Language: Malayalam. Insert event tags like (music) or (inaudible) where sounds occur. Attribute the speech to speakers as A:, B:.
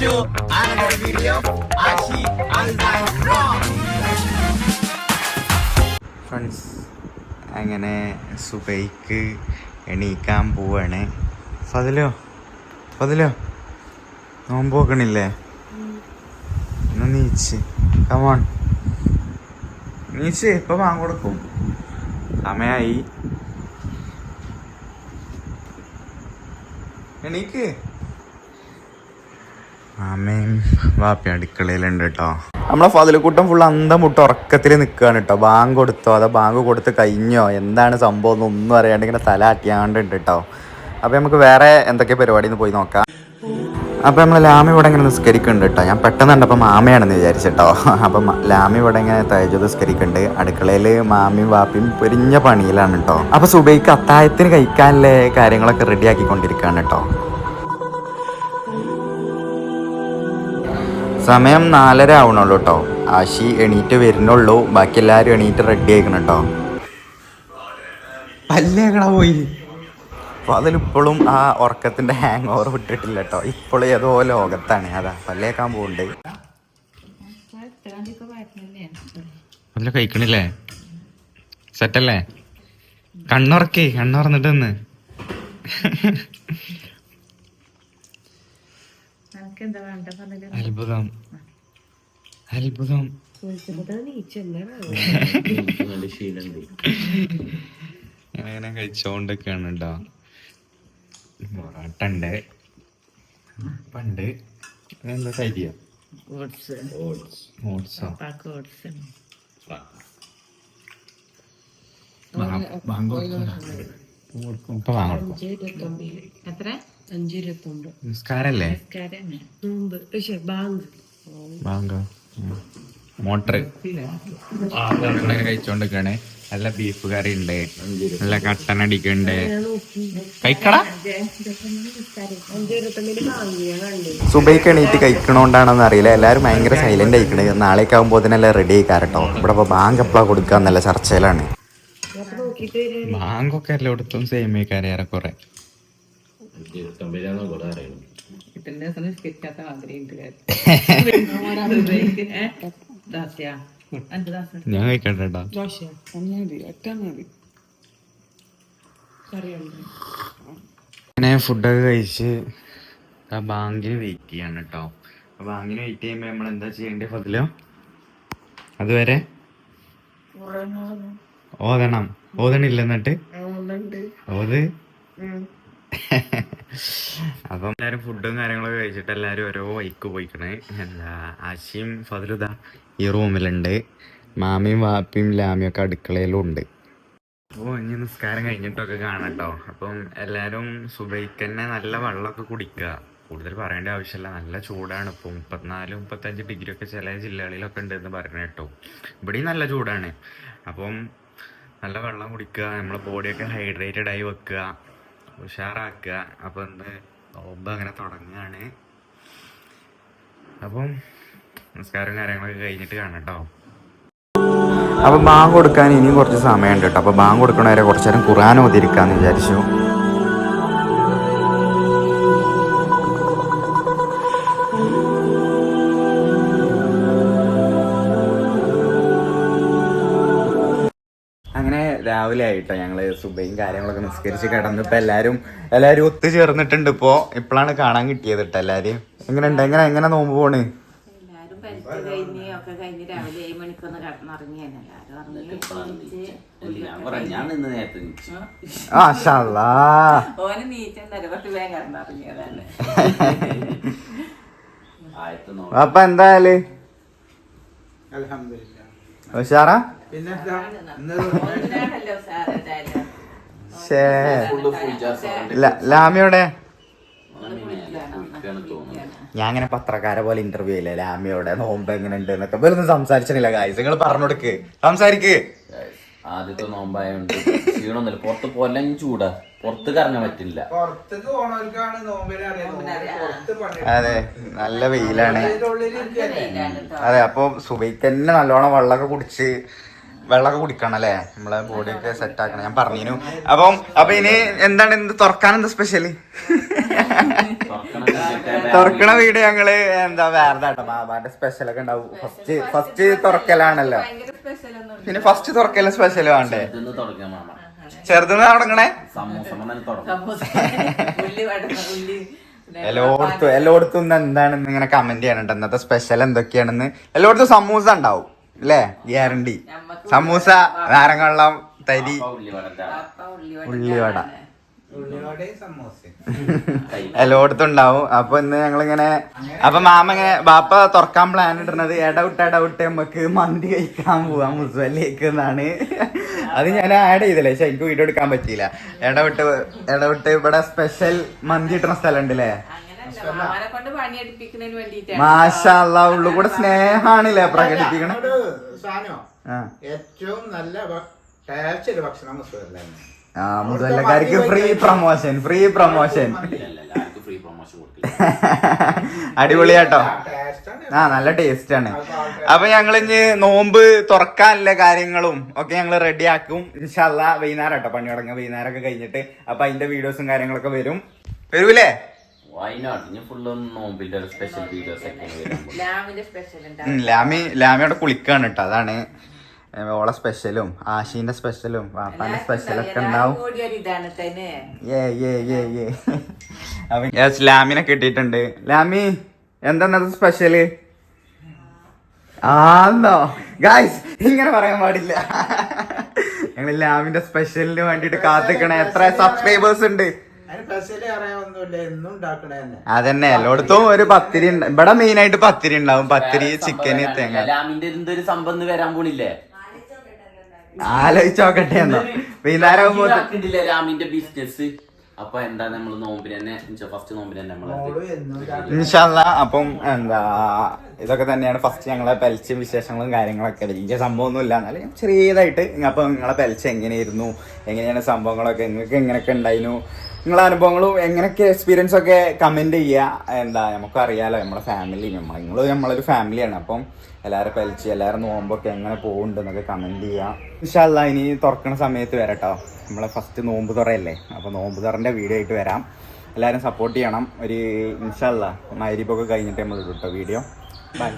A: to another video. Ashi Vlog.
B: Friends അങ്ങനെ സുബൈക്ക് എണീക്കാൻ പോവാണ്? ഫതിലോ ഫതിലോ നോമ്പ് നോക്കണില്ലേ? എന്നാ നീച്ച്. കമോൺ നീച്ച് ഇപ്പം വാങ്ങ കൊടുക്കും. സമയായി. എണീക്ക്. മാമയും വാപ്പി അടുക്കളയിലുണ്ട് കേട്ടോ നമ്മളെ ഫതിലക്കൂട്ടം ഫുൾ അന്തം മുട്ട ഉറക്കത്തിൽ നിൽക്കുകയാണ് കേട്ടോ ബാങ്ക് കൊടുത്തോ അതോ ബാങ്ക് കൊടുത്ത് കഴിഞ്ഞോ? എന്താണ് സംഭവം എന്നൊന്നും അറിയാണ്ട് ഇങ്ങനെ തല ആട്ടിയാണ്ട് ഉണ്ട് കേട്ടോ അപ്പോൾ നമുക്ക് വേറെ എന്തൊക്കെ പരിപാടി പോയി നോക്കാം. അപ്പോൾ നമ്മൾ ലാമി ഇവിടെ ഇങ്ങനെ നിസ്കരിക്കുന്നുണ്ട് കേട്ടോ ഞാൻ പെട്ടെന്ന് കണ്ടപ്പോൾ മാമയാണെന്ന് വിചാരിച്ചിട്ടോ അപ്പം ലാമി ഇവിടെ ഇങ്ങനെ തേജോ നിസ്കരിക്കുന്നുണ്ട് അടുക്കളയിൽ മാമിയും വാപ്പിയും പൊരിഞ്ഞ പണിയിലാണ് കേട്ടോ അപ്പോൾ സുബൈക്ക് അത്തായത്തിന് കഴിക്കാനുള്ള കാര്യങ്ങളൊക്കെ റെഡി ആക്കിക്കൊണ്ടിരിക്കുകയാണ് കേട്ടോ സമയം നാലര ആവണുള്ളൂ കേട്ടോ ആശി എണീറ്റ് വരുന്നുള്ളൂ. ബാക്കി എല്ലാരും എണീറ്റ് റെഡി ആയിക്കണം കേട്ടോ പല്ലേക്കട പോയി. അപ്പോൾ അതിലിപ്പോഴും ആ ഉറക്കത്തിന്റെ ഹാങ് ഓവർ വിട്ടിട്ടില്ല കേട്ടോ ഇപ്പോഴും ഏതോ ലോകത്താണ്. അതാ പല്ലേക്കാൻ പോകുന്നുണ്ട് നല്ല കഴിക്കണില്ലേ? സെറ്റല്ലേ കണ്ണുറക്കേ കണ്ണുറന്നിട്ട് നിന്ന്
C: എന്താ വേണ്ട? പറഞ്ഞില്ല
B: അത്ഭുതം. അത്ഭുതം. അങ്ങനെ കഴിച്ചോണ്ടൊക്കെയാണ് കേട്ടോ പൊറാട്ട ഉണ്ട്. പണ്ട് എന്താ കഴിക്കുക
C: ഓട്സ്.
B: ഓട്സോ.
C: പാക്ക് ഓട്സ്
B: ഇപ്പൊ നിസ്കാരല്ലേ? കഴിച്ചോണ്ടിരിക്കണേ. നല്ല ബീഫ് കറി ഉണ്ട്. നല്ല കട്ടൻ അടിക്കണ്ട് കഴിക്കടാ. സുബൈക്ക് എണീറ്റ് കഴിക്കണോണ്ടാണെന്ന് അറിയില്ല. എല്ലാവരും ഭയങ്കര സൈലന്റ് ആയിക്കണേ. നാളേക്കാവുമ്പോ തന്നെ റെഡി ആയിക്കാരട്ടോ ഇവിടെ ഇപ്പോൾ ബാങ്ക് എപ്പോഴാണ് കൊടുക്കുക എന്നുള്ള ചർച്ചയിലാണ്. ബാങ്കൊക്കെ എല്ലായിടത്തും സെയിം ആയിക്കാരെ ഏറെക്കുറെ. (laughs) ഞാൻ
C: കറിയുണ്ട്.
B: അങ്ങനെ ഫുഡൊക്കെ കഴിച്ച് ആ ബാങ്കിന് വെയിറ്റ് ചെയ്യാണ് കേട്ടോ അപ്പൊ ബാങ്കിന് വെയിറ്റ് ചെയ്യുമ്പോൾ നമ്മൾ എന്താ ചെയ്യേണ്ടത് ഫതിലോ അതുവരെ ഓതണം. ഓതണില്ല എന്നിട്ട് ഓത്. (laughs) അപ്പം എല്ലാവരും ഫുഡും കാര്യങ്ങളൊക്കെ കഴിച്ചിട്ട് എല്ലാരും ഓരോ വൈക്ക് പോയിക്കണേ. എന്താ ആശിയും ഫതിലുദ ഈ റൂമിലുണ്ട്. മാമിയും വാപ്പിയും ലാമിയും ഒക്കെ അടുക്കളയിലും ഉണ്ട്. ഓ ഇനി നിസ്കാരം കഴിഞ്ഞിട്ടൊക്കെ കാണട്ടോ അപ്പം എല്ലാവരും സുബൈക്ക് തന്നെ നല്ല വെള്ളമൊക്കെ കുടിക്കുക. കൂടുതൽ പറയേണ്ട ആവശ്യമില്ല. നല്ല ചൂടാണ് ഇപ്പോൾ മുപ്പത്തിനാല് മുപ്പത്തഞ്ച് ഡിഗ്രി ഒക്കെ ചില ജില്ലകളിലൊക്കെ ഉണ്ടെന്ന് പറഞ്ഞു കേട്ടോ. ഇവിടെയും നല്ല ചൂടാണ്. അപ്പം നല്ല വെള്ളം കുടിക്കുക നമ്മളെ ബോഡിയൊക്കെ ഹൈഡ്രേറ്റഡ് ആയി വെക്കുക ഉഷാറാക്കുക. അപ്പം ഇന്ന് നോമ്പ് അങ്ങനെ തുടങ്ങുകയാണ്. അപ്പം നമസ്കാരം കാര്യങ്ങളൊക്കെ കഴിഞ്ഞിട്ട് കാണാം കേട്ടോ അപ്പൊ ബാങ്ക് കൊടുക്കാൻ ഇനിയും കുറച്ച് സമയമുണ്ട് കേട്ടോ അപ്പൊ ബാങ്ക് കൊടുക്കണവരെ കുറച്ചു നേരം ഖുറാൻ ഓതിരിക്കാന്ന് വിചാരിച്ചു. രാവിലെ ആയിട്ടോ ഞങ്ങൾ സുബയും കാര്യങ്ങളൊക്കെ നിസ്കരിച്ച് കിടന്നു ഇപ്പൊ എല്ലാരും എല്ലാരും ഒത്തു ചേർന്നിട്ടുണ്ട് ഇപ്പോ. ഇപ്പോഴാണ് കാണാൻ കിട്ടിയത് കേട്ടോ എല്ലാരും. എങ്ങനെയുണ്ട്? എങ്ങനെ എങ്ങനെ നോമ്പ് പോണ്? (laughs) അപ്പൊ എന്തായാലും? ഉഷാറാ?
C: ഓനാണല്ലോ
B: ലാമിയോടെ? ഞാൻ അങ്ങനെ പത്രക്കാരെ പോലെ ഇന്റർവ്യൂ ഇല്ലേ ലാമിയോടെ നോമ്പ് എങ്ങനെ ഉണ്ട് എന്നൊക്കെ വെറുതെ സംസാരിച്ചില്ല കാര്യം നിങ്ങൾ പറഞ്ഞു കൊടുക്ക് സംസാരിക്ക്
D: ആദ്യത്തെ നോമ്പായോണ്ട് ക്ഷീണമൊന്നുമില്ല പുറത്ത് പോലെങ്കിൽ ചൂടാ. പുറത്ത് കറങ്ങാൻ പറ്റില്ല.
B: അതെ നല്ല വെയിലാണ്. അതെ അപ്പൊ സുബൈക്ക് തന്നെ നല്ലോണം വെള്ളമൊക്കെ കുടിച്ച് വെള്ളമൊക്കെ കുടിക്കണം അല്ലേ നമ്മളെ ബോഡിയൊക്കെ സെറ്റ് ആക്കണം. ഞാൻ പറഞ്ഞു അപ്പം അപ്പൊ ഇനി എന്താണ് എന്ത് തുറക്കാൻ എന്താ സ്പെഷ്യൽ
D: തുറക്കണ
B: വീട് ഞങ്ങൾ എന്താ വേറെ മാമാന്റെ സ്പെഷ്യൽ ഒക്കെ ഉണ്ടാവും. ഫസ്റ്റ് ഫസ്റ്റ് തുറക്കലാണല്ലോ. പിന്നെ ഫസ്റ്റ് തുറക്കല സ്പെഷ്യൽ വേണ്ടേ? ചെറുതെന്ന് തുടങ്ങണേ.
C: എല്ലോടത്തും എല്ലോടത്തും
B: എല്ലായിടത്തും എന്താണെന്ന് ഇങ്ങനെ കമന്റ് ചെയ്യണുണ്ട് ഇന്നത്തെ സ്പെഷ്യൽ എന്തൊക്കെയാണെന്ന്. എല്ലായിടത്തും സമൂസ ഉണ്ടാവും. അല്ലേ ഗ്യാരണ്ടി. സമൂസ നാരങ്ങള്ളം തരി. ഉള്ളിവട. എല്ലായിടത്തും ഉണ്ടാവും. അപ്പൊ ഇന്ന് ഞങ്ങളിങ്ങനെ അപ്പൊ മാമ ഇങ്ങനെ ബാപ്പ തുറക്കാൻ പ്ലാൻ ഇടുന്നത് ഇടവിട്ട് ഇടവിട്ട് നമുക്ക് മന്തി കഴിക്കാൻ പോവാം മുസ്വല്ലേക്ക് എന്നാണ്. അത് ഞാൻ ആഡ് ചെയ്തില്ലേ? പക്ഷെ എനിക്ക് വീഡിയോ എടുക്കാൻ പറ്റിയില്ല. ഇടവിട്ട് ഇടവിട്ട് ഇവിടെ സ്പെഷ്യൽ മന്തി കിട്ടുന്ന സ്ഥലം ഉണ്ട്
C: കൊണ്ട് പണിയെടുപ്പിക്കുന്നതിന്
B: മാഷല്ല ഉള്ളു കൂടെ സ്നേഹാണില്ലേ പ്രകടിപ്പിക്കണം?
A: ഒരു സാധനം
B: ആ.
A: ഏറ്റവും നല്ല ടേസ്റ്റ് ഭക്ഷണം മുസ്ലിം
B: ആ മുതലക്കാർക്ക് ഫ്രീ പ്രൊമോഷൻ ഫ്രീ പ്രൊമോഷൻ
D: ഇല്ല, ഇല്ല, ഇല്ല, ആർക്കും ഫ്രീ പ്രൊമോഷൻ കൊടുക്കില്ല. (laughs)
B: അടിപൊളിയാട്ടോ. ആ നല്ല ടേസ്റ്റ് ആണ്. അപ്പൊ ഞങ്ങൾ ഇനി നോമ്പ് തുറക്കാനുള്ള കാര്യങ്ങളും ഒക്കെ ഞങ്ങൾ റെഡി ആക്കും. ഇൻഷല്ല വൈകുന്നേരം കേട്ടോ പണി തുടങ്ങുക വൈകുന്നേരം ഒക്കെ കഴിഞ്ഞിട്ട് അപ്പൊ അതിന്റെ വീഡിയോസും കാര്യങ്ങളൊക്കെ വരും. വരൂലേ?
D: വയനാട് ഇനി ഫുള്ള് നോമ്പിന്റെ സ്പെഷ്യൽ വീഡിയോസ് ഒക്കെ
B: ലാമി ലാമിയോടെ കുളിക്കാണ് കേട്ടോ അതാണ്. ഓളെ സ്പെഷ്യലും ആശീന്റെ സ്പെഷ്യലും വാപ്പാന്റെ ഉണ്ടാവും. ഏ ഏ ഏ ഏ. അപ്പൊ ലാമിനെ കിട്ടിയിട്ടുണ്ട്. ലാമി എന്താ സ്പെഷ്യൽ ആന്നോ. ഗായ്സ് ഇങ്ങനെ പറയാൻ പാടില്ല. ഞങ്ങൾ ലാമിന്റെ സ്പെഷ്യലിന് വേണ്ടിട്ട് കാത്തിക്കണേ. എത്ര സബ്സ്ക്രൈബേഴ്സ് ഉണ്ട്? അതന്നെ എല്ലായിടത്തും ഒരു പത്തിരി ഉണ്ട് ഇവിടെ മെയിൻ ആയിട്ട് പത്തിരി ഉണ്ടാവും. പത്തിരി ചിക്കൻ തേങ്ങ.
D: എന്തൊരു സംഭവം വരാൻ പോണില്ലേ?
B: ആലോചിച്ചോക്കട്ടെ എന്നോ. വൈകുന്നേരം
D: രാമിന്റെ ബിസിനസ് അപ്പൊ എന്താ നമ്മൾ നോമ്പിന് തന്നെ? ഫസ്റ്റ് നോമ്പിന് തന്നെ
A: നമ്മൾ.
B: ഇൻഷാല്ല അപ്പം എന്താ ഇതൊക്കെ തന്നെയാണ് ഫസ്റ്റ് ഞങ്ങളെ പെൽച്ചും വിശേഷങ്ങളും കാര്യങ്ങളൊക്കെ. വലിയ സംഭവമൊന്നുമില്ല. എന്നാലും ചെറിയതായിട്ട് അപ്പൊ നിങ്ങളെ പെൽച്ച് എങ്ങനെയായിരുന്നു? എങ്ങനെയാണ് സംഭവങ്ങളൊക്കെ? നിങ്ങൾക്ക് എങ്ങനെയൊക്കെ ഉണ്ടായിരുന്നു നിങ്ങളെ അനുഭവങ്ങളും എങ്ങനെയൊക്കെ എക്സ്പീരിയൻസ് ഒക്കെ കമന്റ് ചെയ്യുക? എന്താ നമുക്ക് അറിയാലോ നമ്മളെ ഫാമിലി നമ്മൾ നിങ്ങൾ നമ്മളൊരു ഫാമിലിയാണ് അപ്പം എല്ലാവരും പലിച്ച് എല്ലാവരും നോമ്പൊക്കെ എങ്ങനെ പോകുന്നുണ്ട് എന്നൊക്കെ കമന്റ് ചെയ്യുക ഇൻഷാല്ല ഇനി തുറക്കണ സമയത്ത് വരട്ടോ. നമ്മളെ ഫസ്റ്റ് നോമ്പ് തുറയല്ലേ? അപ്പോൾ നോമ്പ് തുറന്റെ വീഡിയോ ആയിട്ട് വരാം. എല്ലാവരും സപ്പോർട്ട് ചെയ്യണം. ഒരു ഇൻഷാല്ല മൈരിപ്പൊക്കെ കഴിഞ്ഞിട്ട് നമ്മൾ ഇട്ടോ വീഡിയോ ബൈ